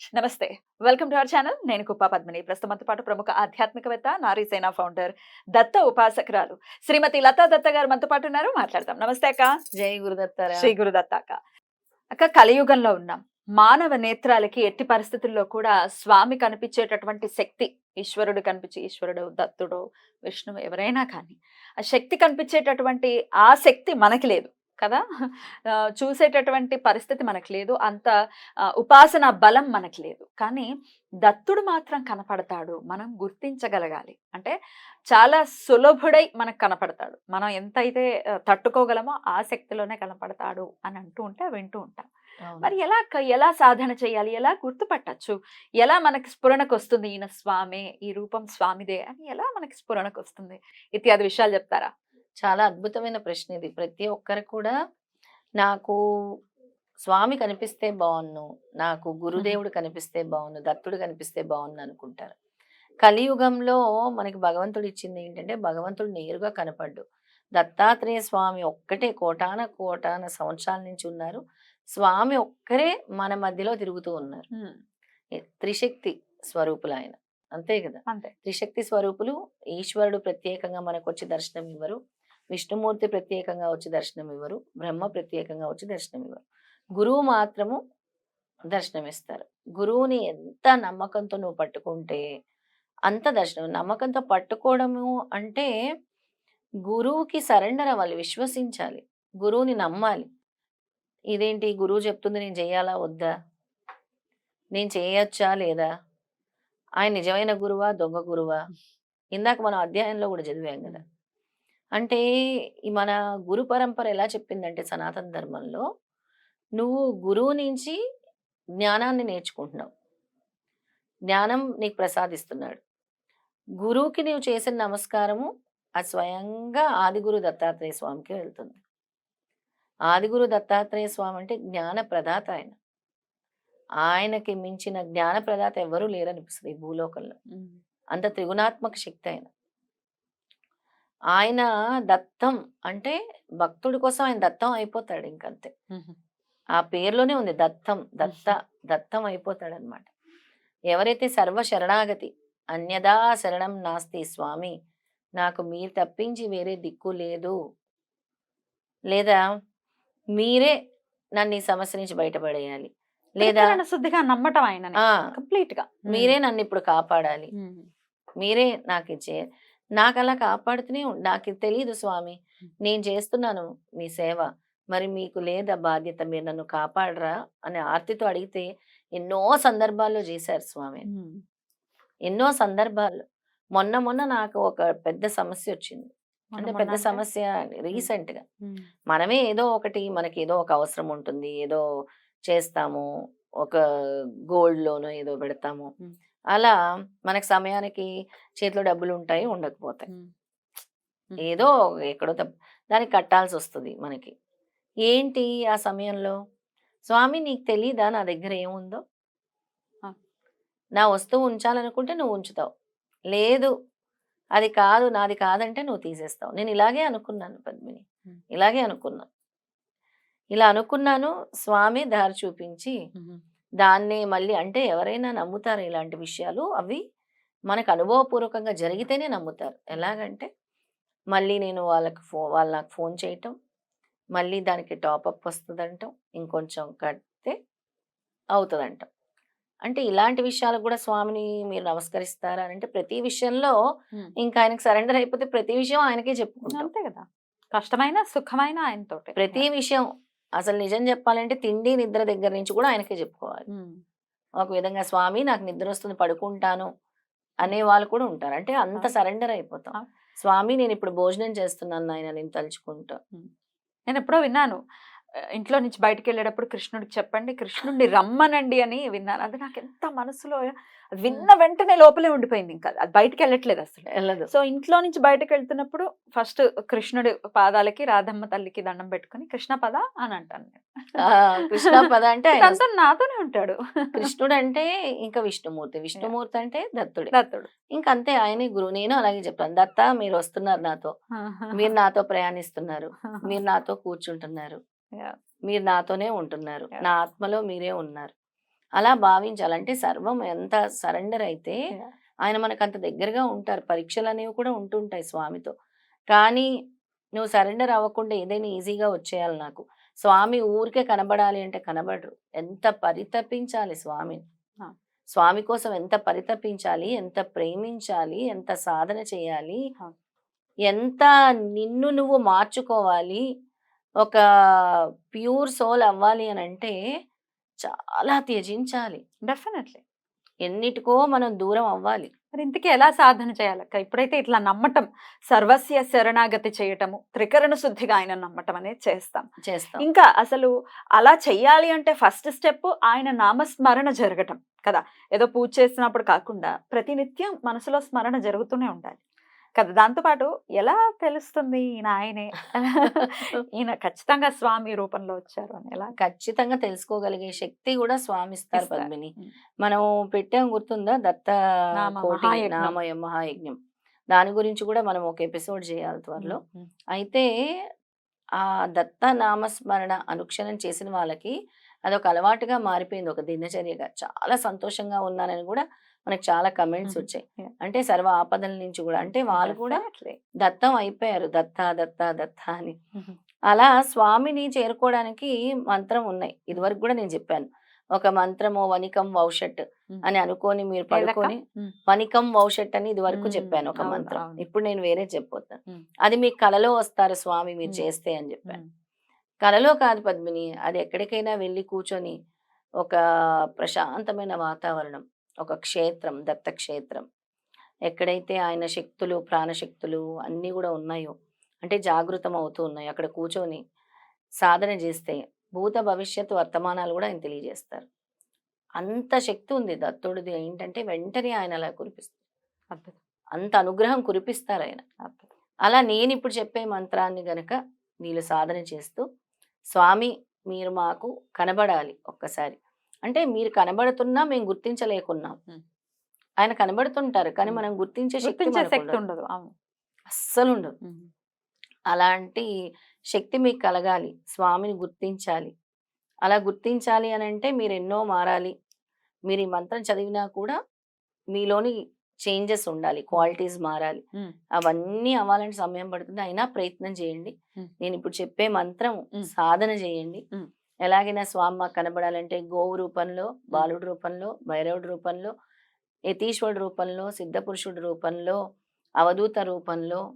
నమస్తే. Welcome to our channel. నేను కుప్ప పద్మిని. ప్రస్తుతంతో పాటు ప్రముఖ ఆధ్యాత్మికవేత్త నారీసేన ఫౌండర్ దత్త ఉపాసకురాలు శ్రీమతి లతా దత్త గారు మనతో పాటు ఉన్నారు. మాట్లాడతాం నమస్తే అక్క. జై గురుదత్తారా. శ్రీ గురుదత్త అక్క. అక్క కలియుగంలో ఉన్నాం. మానవ నేత్రాలకి ఎట్టి పరిస్థితుల్లో కూడా స్వామి కనిపించేటటువంటి శక్తి ఈశ్వరుడు కనిపించే ఈశ్వరుడు దత్తుడు విష్ణువు ఎవరైనా కానీ ఆ శక్తి కనిపించేటటువంటి ఆ శక్తి మనకి లేదు. కదా? చూసేటటువంటి పరిస్థితి మనకు లేదు. అంత ఉపాసన బలం మనకి లేదు. కానీ దత్తుడు మాత్రం కనపడతాడు. మనం గుర్తించగలగాలి. అంటే చాలా సులభుడై మనకు కనపడతాడు. మనం ఎంతైతే తట్టుకోగలమో ఆ శక్తిలోనే కనపడతాడు అని అంటూ ఉంటే వింటూ ఉంటాం. మరి ఎలా? ఎలా సాధన చేయాలి? ఎలా గుర్తుపట్టచ్చు? ఎలా మనకి స్ఫురణకు వస్తుంది? ఈయన స్వామే ఈ రూపం స్వామిదే అని ఎలా మనకి స్ఫురణకు వస్తుంది? ఇత్యాది విషయాలు చెప్తారా? చాలా అద్భుతమైన ప్రశ్న ఇది. ప్రతి ఒక్కరు కూడా నాకు స్వామి కనిపిస్తే బాగున్ను నాకు గురుదేవుడు కనిపిస్తే బాగున్ను దత్తుడు కనిపిస్తే బాగున్ను అనుకుంటారు. కలియుగంలో మనకి భగవంతుడు ఇచ్చింది ఏంటంటే భగవంతుడు నేరుగా కనపడ్డు. దత్తాత్రేయ స్వామి ఒక్కటే కోటాన కోటాన సంవత్సరాల నుంచి ఉన్నారు. స్వామి ఒక్కరే మన మధ్యలో తిరుగుతూ ఉన్నారు. త్రిశక్తి స్వరూపులు ఆయన. అంతే కదా? అంతే. త్రిశక్తి స్వరూపులు ఈశ్వరుడు ప్రత్యేకంగా మనకు వచ్చి దర్శనం ఇవ్వరు విష్ణుమూర్తి ప్రత్యేకంగా వచ్చి దర్శనం ఇవ్వరు. బ్రహ్మ ప్రత్యేకంగా వచ్చి దర్శనం ఇవ్వరు. గురువు మాత్రము దర్శనం ఇస్తారు గురువుని ఎంత నమ్మకంతో నువ్వు పట్టుకుంటే అంత దర్శనం. నమ్మకంతో పట్టుకోవడము అంటే గురువుకి సరెండర్ అవ్వాలి విశ్వసించాలి. గురువుని నమ్మాలి. ఇదేంటి? గురువు చెప్తుంది నేను చేయాలా వద్దా? నేను చేయొచ్చా లేదా? ఆయన నిజమైన గురువా దొంగ గురువా? ఇందాక మనం అధ్యాయంలో కూడా చదివాం కదా. అంటే ఈ మన గురు పరంపర ఎలా చెప్పిందంటే సనాతన ధర్మంలో నువ్వు గురువు నుంచి జ్ఞానాన్ని నేర్చుకుంటున్నావు. జ్ఞానం నీకు ప్రసాదిస్తున్నాడు. గురువుకి నీవు చేసిన నమస్కారము అది స్వయంగా ఆదిగురు దత్తాత్రేయ స్వామికి వెళ్తుంది. ఆదిగురు దత్తాత్రేయ స్వామి అంటే జ్ఞాన ప్రదాత ఆయన. ఆయనకి మించిన జ్ఞాన ప్రదాత ఎవరూ లేరనిపిస్తుంది ఈ భూలోకంలో. అంత త్రిగుణాత్మక శక్తి ఆయన. ఆయన దత్తం అంటే భక్తుడి కోసం ఆయన దత్తం అయిపోతాడు ఇంకంతే. ఆ పేరులోనే ఉంది దత్తం దత్త దత్తం అయిపోతాడు అనమాట ఎవరైతే సర్వ శరణాగతి అన్యదా శరణం నాస్తి స్వామి నాకు మీరు తప్పించి వేరే దిక్కు లేదు. లేదా మీరే నన్ను ఈ సమస్య నుంచి బయటపడేయాలి. లేదా శుద్ధిగా నమ్మటం ఆయన కంప్లీట్గా మీరే నన్ను ఇప్పుడు కాపాడాలి. మీరే నాకు ఇచ్చే నాకు అలా కాపాడుతూనే నాకు తెలియదు స్వామి. నేను చేస్తున్నాను మీ సేవ. మరి మీకు లేదా బాధ్యత మీరు నన్ను కాపాడరా అని ఆర్తితో అడిగితే ఎన్నో సందర్భాల్లో చేశారు స్వామి. ఎన్నో సందర్భాల్లో మొన్న మొన్న నాకు ఒక పెద్ద సమస్య వచ్చింది. అంటే పెద్ద? సమస్య రీసెంట్గా. మనమే ఏదో ఒకటి మనకి ఏదో ఒక అవసరం ఉంటుంది. ఏదో చేస్తాము. ఒక గోల్డ్ లోన్ ఏదో పెడతాము. అలా మనకి సమయానికి చేతిలో డబ్బులు ఉంటాయి ఉండకపోతాయి. ఏదో ఎక్కడో తప్ప దానికి కట్టాల్సి వస్తుంది మనకి. ఏంటి ఆ సమయంలో? స్వామి నీకు తెలీదా నా దగ్గర ఏముందో. నా వస్తువు ఉంచాలనుకుంటే నువ్వు ఉంచుతావు. లేదు. అది కాదు నాది కాదంటే నువ్వు తీసేస్తావు. నేను ఇలాగే అనుకున్నాను పద్మిని. ఇలాగే అనుకున్నాను ఇలా అనుకున్నాను స్వామి దారి చూపించి. దాన్నే మళ్ళీ అంటే ఎవరైనా నమ్ముతారు ఇలాంటి విషయాలు అవి మనకు అనుభవపూర్వకంగా జరిగితేనే నమ్ముతారు. ఎలాగంటే మళ్ళీ నేను వాళ్ళకి ఫో వాళ్ళు నాకు ఫోన్ చేయటం మళ్ళీ దానికి టాపప్ వస్తుందంటాం ఇంకొంచెం కడితే అవుతుందంటాం. అంటే ఇలాంటి విషయాలకు కూడా స్వామిని మీరు నమస్కరిస్తారా అని అంటే ప్రతి విషయంలో. ఇంకా ఆయనకి సరెండర్ అయిపోతే ప్రతి విషయం ఆయనకే చెప్పుకుంటాం. అంతే కదా! కష్టమైన సుఖమైన ఆయనతో ప్రతి విషయం అసలు నిజం చెప్పాలంటే తిండి నిద్ర దగ్గర నుంచి కూడా ఆయనకే చెప్పుకోవాలి. ఒక విధంగా స్వామి నాకు నిద్ర వస్తుంది పడుకుంటాను అనే వాళ్ళు కూడా ఉంటారు. అంటే అంత. సరెండర్ అయిపోతాం. స్వామి నేను ఇప్పుడు భోజనం చేస్తున్నాను నాయన నేను తలుచుకుంటా. నేను ఎప్పుడో విన్నాను. ఇంట్లో నుంచి బయటికి వెళ్ళేటప్పుడు కృష్ణుడికి చెప్పండి కృష్ణుడిని రమ్మనండి అని విన్నాను. అది నాకు ఎంత మనసులో అది విన్న వెంటనే లోపలే ఉండిపోయింది ఇంకా. అది బయటికి వెళ్ళట్లేదు అసలు. వెళ్ళదు. సో ఇంట్లో నుంచి బయటకు వెళ్తున్నప్పుడు ఫస్ట్ కృష్ణుడి పాదాలకి రాధమ్మ తల్లికి దండం పెట్టుకుని కృష్ణ పద అని అంటాను కృష్ణ పద అంటే ఇదంతా నాతోనే ఉంటాడు. కృష్ణుడు అంటే ఇంకా విష్ణుమూర్తి. విష్ణుమూర్తి అంటే దత్తుడే. దత్తుడు. ఇంకా అంతే ఆయనే గురువు. నేను అలాగే చెప్పాను దత్త మీరు వస్తున్నారు నాతో. మీరు నాతో ప్రయాణిస్తున్నారు. మీరు నాతో కూర్చుంటున్నారు. మీరు నాతోనే ఉంటున్నారు. నా ఆత్మలో మీరే ఉన్నారు. అలా భావించాలంటే సర్వం ఎంత సరెండర్ అయితే. ఆయన మనకు అంత దగ్గరగా ఉంటారు. పరీక్షలు అనేవి కూడా ఉంటుంటాయి స్వామితో. కానీ నువ్వు సరెండర్ అవ్వకుండా ఏదైనా ఈజీగా వచ్చేయాలి నాకు. స్వామి ఊరికే కనబడాలి అంటే కనబడరు. ఎంత పరితపించాలి స్వామిని. స్వామి కోసం ఎంత పరితపించాలి ఎంత ప్రేమించాలి ఎంత సాధన చేయాలి. ఎంత నిన్ను నువ్వు మార్చుకోవాలి ఒక ప్యూర్ సోల్ అవ్వాలి అని అంటే చాలా త్యజించాలి. డెఫినెట్లీ. ఎన్నిటికో మనం దూరం అవ్వాలి. మరి ఇంతకీ ఎలా సాధన చేయాలక్క ఇప్పుడైతే ఇట్లా నమ్మటం సర్వస్య శరణాగతి చేయటము త్రికరణ శుద్ధిగా ఆయన నమ్మటం అనేది చేస్తాం. చేస్తాం. ఇంకా అసలు అలా చెయ్యాలి అంటే ఫస్ట్ స్టెప్ ఆయన నామస్మరణ జరగటం కదా? ఏదో పూజ చేసినప్పుడు కాకుండా ప్రతినిత్యం మనసులో స్మరణ జరుగుతూనే ఉండాలి. కదా! దాంతోపాటు ఎలా తెలుస్తుంది ఈయన ఆయనే ఈయన ఖచ్చితంగా స్వామి రూపంలో వచ్చారు అని ఎలా? ఖచ్చితంగా తెలుసుకోగలిగే శక్తి కూడా స్వామి ఇస్తారు. పద్మిని. మనం పెట్టాం గుర్తుందా? దత్త నామ కోటి మహాయజ్ఞం. దాని గురించి కూడా మనం ఒక ఎపిసోడ్ చేయాలి త్వరలో. అయితే ఆ దత్త నామస్మరణ అనుక్షణం చేసిన వాళ్ళకి అదొక అలవాటుగా మారిపోయింది. ఒక దినచర్యగా. చాలా సంతోషంగా ఉన్నానని కూడా మనకు చాలా కమెంట్స్. వచ్చాయి. అంటే సర్వ ఆపదల నుంచి కూడా అంటే వాళ్ళు కూడా. దత్తం అయిపోయారు దత్త దత్త దత్త అని. అలా స్వామిని చేరుకోవడానికి మంత్రం ఉన్నాయి ఇదివరకు కూడా నేను చెప్పాను ఒక మంత్రము వనికం వౌషట్. అని అనుకొని మీరు? పడుకొని. వనికం వౌషట్ అని ఇది వరకు. చెప్పాను ఒక మంత్రం. ఇప్పుడు నేను వేరే చెప్పొద్దాను. అది మీ కలలో వస్తారు స్వామి మీరు. చేస్తే అని చెప్పాను. కలలో కాదు పద్మిని అది ఎక్కడికైనా వెళ్ళి కూర్చొని ఒక ప్రశాంతమైన వాతావరణం ఒక క్షేత్రం దత్త క్షేత్రం ఎక్కడైతే ఆయన శక్తులు ప్రాణశక్తులు అన్నీ కూడా ఉన్నాయో అంటే జాగృతం అవుతూ ఉన్నాయి అక్కడ కూర్చొని సాధన చేస్తే భూత భవిష్యత్తు వర్తమానాలు కూడా ఆయన తెలియజేస్తారు. అంత శక్తి ఉంది దత్తుడిది ఏంటంటే వెంటనే ఆయన అలా కురిపిస్తారు. అంత అనుగ్రహం కురిపిస్తారు ఆయన. అలా నేను ఇప్పుడు చెప్పే మంత్రాన్ని గనక వీళ్ళు సాధన చేస్తూ స్వామి మీరు మాకు కనబడాలి ఒక్కసారి. అంటే మీరు కనబడుతున్నా మేము గుర్తించలేకున్నాం. ఆయన కనబడుతుంటారు కానీ. మనం గుర్తించే శక్తి ఉండదు. అస్సలు ఉండదు. అలాంటి శక్తి మీకు కలగాలి స్వామిని గుర్తించాలి అలా గుర్తించాలి అని అంటే మీరు ఎన్నో మారాలి మీరు ఈ మంత్రం చదివినా కూడా మీలోని చేంజెస్ ఉండాలి క్వాలిటీస్ మారాలి. అవన్నీ అవ్వాలంటే సమయం పడుతుంది అయినా ప్రయత్నం చేయండి. నేను ఇప్పుడు చెప్పే మంత్రం. సాధన చేయండి. ఎలాగైనా స్వామి మాకు కనబడాలంటే గోవు రూపంలో బాలుడి రూపంలో భైరవుడి రూపంలో యతీశ్వరుడు రూపంలో సిద్ధపురుషుడి రూపంలో అవధూత రూపంలో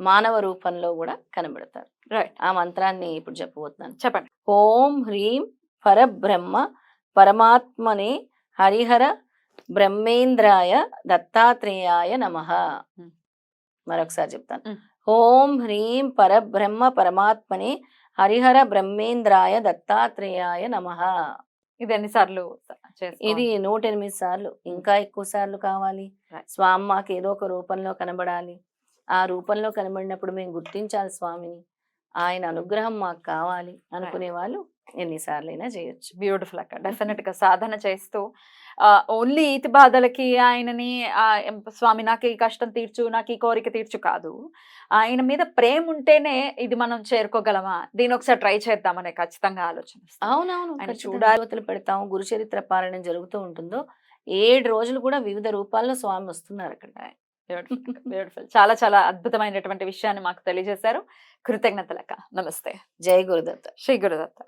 మానవ రూపంలో కూడా కనబడతారు. రైట్ ఆ మంత్రాన్ని ఇప్పుడు చెప్పబోతున్నాను. చెప్పండి. ఓం హ్రీం పరబ్రహ్మ పరమాత్మనే హరిహర బ్రహ్మేంద్రాయ దత్తాత్రేయాయ నమ. మరొకసారి చెప్తాను. ఓం హ్రీం పరబ్రహ్మ పరమాత్మనే హరిహర బ్రహ్మేంద్రాయ దత్తాత్రేయాయ నమ ఇది ఎన్నిసార్లు? ఇది నూట ఎనిమిది సార్లు ఇంకా ఎక్కువ సార్లు కావాలి. స్వామి మాకు ఏదో ఒక రూపంలో కనబడాలి ఆ రూపంలో కనబడినప్పుడు మేము గుర్తించాలి స్వామిని ఆయన అనుగ్రహం మాకు కావాలి అనుకునే వాళ్ళు ఎన్నిసార్లైనా చేయొచ్చు. బ్యూటిఫుల్ అక్క. డెఫినెట్గా సాధన చేస్తూ ఓన్లీ ఈతి బాధలకి ఆయనని స్వామి నాకు ఈ కష్టం తీర్చు నాకు ఈ కోరిక తీర్చు కాదు. ఆయన మీద ప్రేమ ఉంటేనే ఇది మనం చేరుకోగలమా? దీని ఒకసారి ట్రై చేద్దామనే ఖచ్చితంగా ఆలోచన. అవునవును. ఆయన చూడాలి. పెడతాం గురు చరిత్ర పారాయణం జరుగుతూ ఉంటుందో ఏడు రోజులు కూడా వివిధ రూపాల్లో స్వామి వస్తున్నారు అక్కడ. బ్యూటిఫుల్ బ్యూటిఫుల్ చాలా చాలా అద్భుతమైనటువంటి విషయాన్ని మాకు తెలియజేశారు. కృతజ్ఞతలక్క నమస్తే జై గురుదత్త శ్రీ గురుదత్త